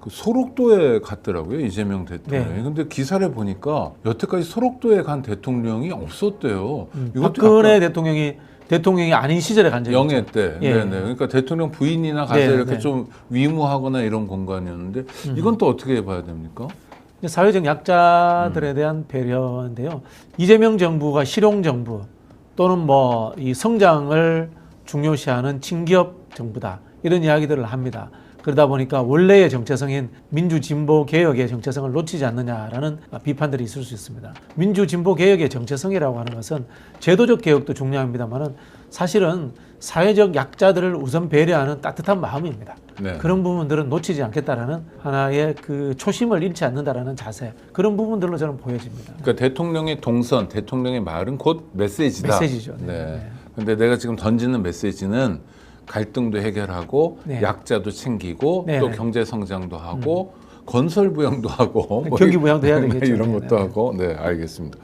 그 소록도에 갔더라고요 이재명 대통령이. 네. 근데 기사를 보니까 여태까지 소록도에 간 대통령이 없었대요. 음, 박근혜 대통령이 대통령이 아닌 시절에 간 적이 영예 있죠. 때, 예. 네네. 그러니까 대통령 부인이나 가서 네, 이렇게 네. 좀 위무하거나 이런 공간이었는데 이건 또 어떻게 봐야 됩니까? 사회적 음. 약자들에 대한 배려인데요. 이재명 정부가 실용 정부 또는 뭐 이 성장을 중요시하는 친기업 정부다 이런 이야기들을 합니다. 그러다 보니까 원래의 정체성인 민주 진보 개혁의 정체성을 놓치지 않느냐라는 비판들이 있을 수 있습니다. 민주 진보 개혁의 정체성이라고 하는 것은 제도적 개혁도 중요합니다만은 사실은 사회적 약자들을 우선 배려하는 따뜻한 마음입니다. 네. 그런 부분들은 놓치지 않겠다라는 하나의 그 초심을 잃지 않는다라는 자세 그런 부분들로 저는 보여집니다. 그러니까 대통령의 동선, 대통령의 말은 곧 메시지다. 메시지죠. 네. 네. 네. 근데 내가 지금 던지는 메시지는 갈등도 해결하고 네. 약자도 챙기고 네, 또 네. 경제 성장도 하고 건설 부양도 하고 뭐 경기 부양도 해야 네, 되겠죠. 이런 네, 것도 네. 하고 네 알겠습니다.